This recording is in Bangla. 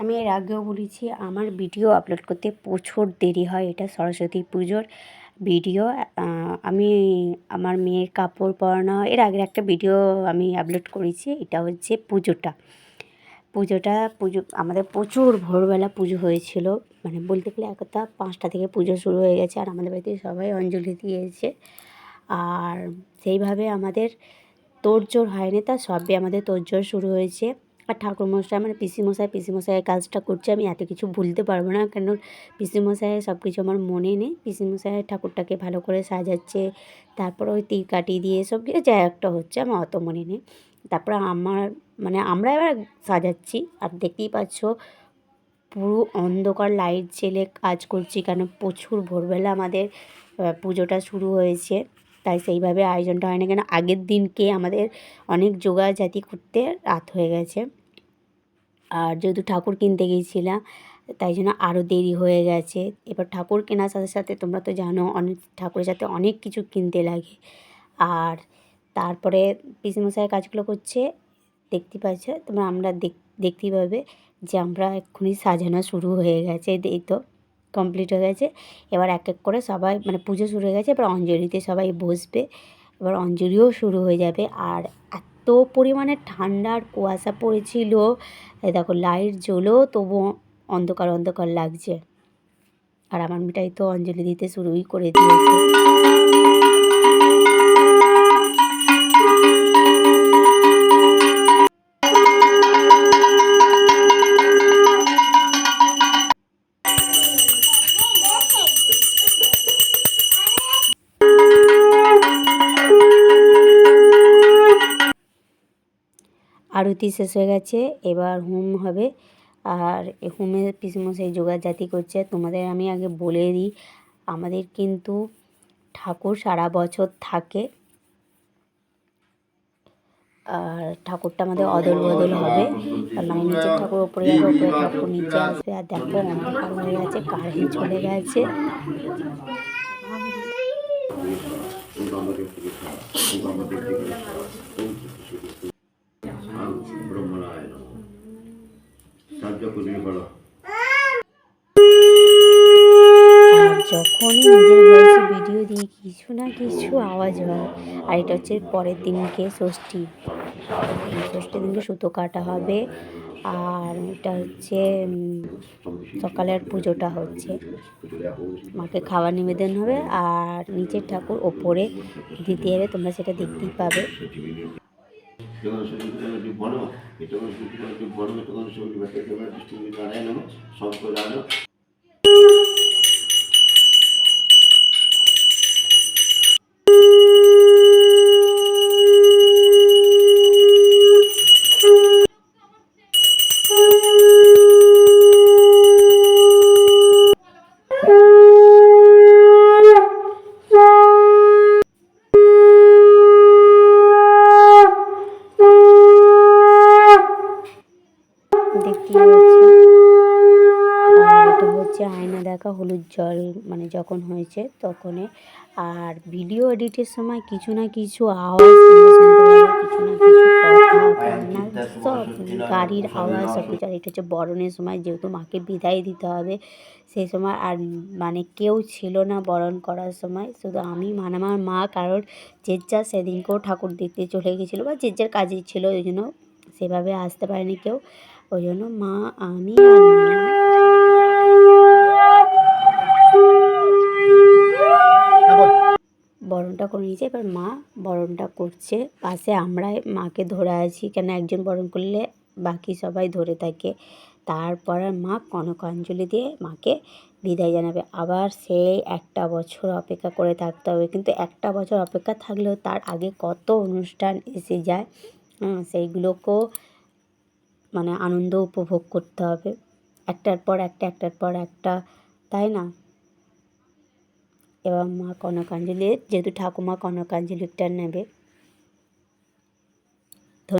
আমি এর আগেও বলেছি, আমার ভিডিও আপলোড করতে প্রচুর দেরি হয়, এটা সরস্বতী পুজোর ভিডিও। আমি আমার মেয়ের কাপড় পরানো, এর আগের একটা ভিডিও আমি আপলোড করেছি, এটা হচ্ছে পুজোটা। পুজোটা, পুজো, আমাদের প্রচুর ভোরবেলা পুজো হয়েছিল মানে বলতে গেলে একটা পাঁচটা থেকে পুজো শুরু হয়ে গেছে, আর আমাদের বাড়িতে সবাই অঞ্জলি দিয়েছে। আর সেইভাবে আমাদের তোড়জোড় হয়নি, তা সবে আমাদের তোড়জোড় শুরু হয়েছে। আর ঠাকুরমশাই মানে পিসিমশাই, পিসিমশাইয়ের কাজটা করছে, আমি এত কিছু ভুলতে পারব না। কেন? পিসিমশাইয়ের সব কিছু আমার মনে নেই। পিসিমশাইয়ের ঠাকুরটাকে ভালো করে সাজাচ্ছে, তারপর ওই তীর কাটি দিয়ে সব কিছু, যা একটা হচ্ছে, আমার অত মনে নেই। তারপর আমার মানে আমরা এবার সাজাচ্ছি, আর দেখতেই পাচ্ছ, পুরো অন্ধকার লাইট জেলে কাজ করছি, কেন? প্রচুর ভোরবেলা আমাদের পুজোটা শুরু হয়েছে, তাই সেইভাবে আয়োজনটা হয় না কেন? আগের দিনকে আমাদের অনেক জাতি করতে রাত হয়ে গেছে। আর যেহেতু ঠাকুর কিনতে গিয়েছিলাম, তাই জন্য আরও দেরি হয়ে গেছে। এবার ঠাকুর কেনার সাথে সাথে তোমরা তো জানো, অনেক ঠাকুরের সাথে অনেক কিছু কিনতে লাগে। আর তারপরে পিসিমশাই কাজগুলো করছে, দেখতে পাচ্ছে, তোমরা আমরা দেখ, দেখতেই পাবে যে আমরা এক্ষুনি সাজানো শুরু হয়ে গেছে। এই তো কমপ্লিট হয়ে গেছে। এবার এক এক করে সবাই মানে পুজো শুরু হয়ে গেছে, এবার অঞ্জলিতে সবাই বসবে। এবার অঞ্জলিও শুরু হয়ে যাবে। আর পরিমাণে ঠান্ডার কুয়াশা পড়েছিল। দেখো, লাইট জ্বলো তবু অন্ধকার অন্ধকার লাগছে। আর আমার মিঠাই তো অঞ্জলি দিতে শুরুই করে দিয়েছে। আরতি শেষ হয়ে গেছে, এবার হোম হবে। আর হোমে পিসমশাই জাতি করছে, তোমাদের আমি আগে বলে দিই, আমাদের কিন্তু ঠাকুর সারা বছর থাকে। আর ঠাকুরটা আমাদের অদল বদল হবে। মানে নিচের ঠাকুর, ওপরে ঠাকুর নিচে আসবে। আর দেখো অন্ধকার হয়ে গেছে, কারেন্ট চলে গেছে। ব্রহ্মণায় সাহায্য করে বলো নিজের ভয়েসে ভিডিও দিই কিছু না কিছু আওয়াজ হয়, আর এটা হচ্ছে পরের দিনকে ষষ্ঠী। ষষ্ঠীর দিনকে সুতো কাটা হবে, আর এটা হচ্ছে সকালের পুজোটা হচ্ছে। মাকে খাবার নিবেদন হবে, আর নিচের ঠাকুর ওপরে দিতে হবে তোমরা সেটা দেখতেই পাবে। যখন শরীর বড় যখন শরীর বড় তখন শরীর ব্যথা দেখা হলুদ জল মানে যখন হয়েছে তখনই আর ভিডিও এডিটের সময় কিছু না কিছু আওয়াজ কিছু না কিছু সব গাড়ির আওয়াজ সব কিছু আর এটা হচ্ছে বরণের সময়, যেহেতু মাকে বিদায় দিতে হবে, সেই সময় আর মানে কেউ ছিল না বরণ করার সময়। শুধু আমি মানে আমার মা কারোর যে যার সেদিনকেও ঠাকুর দেখতে চলে গেছিল, বা যে যার কাজেই ছিল, ওই জন্য সেভাবে আসতে পারেনি কেউ। ওই জন্য মা, আমি আর বরণটা করে নিয়েছে। এবার মা বরণটা করছে। পাশে আমরা মাকে ধরে আছি। কেন একজন বরণ করলে বাকি সবাই ধরে থাকে। তারপর মা কনকাঞ্জলি দিয়ে মাকে বিদায় জানাবে। আবার সেই একটা বছর অপেক্ষা করে থাকতে হবে। কিন্তু একটা বছর অপেক্ষা থাকলেও তার আগে কত অনুষ্ঠান এসে যায় সেইগুলোকেও মানে আনন্দ উপভোগ করতে হবে। একটার পর একটা, একটার পর একটা, তাই না? এবার মা কনকাঞ্জলি যেহেতু ঠাকুমা কনকাঞ্জলিটা নেবে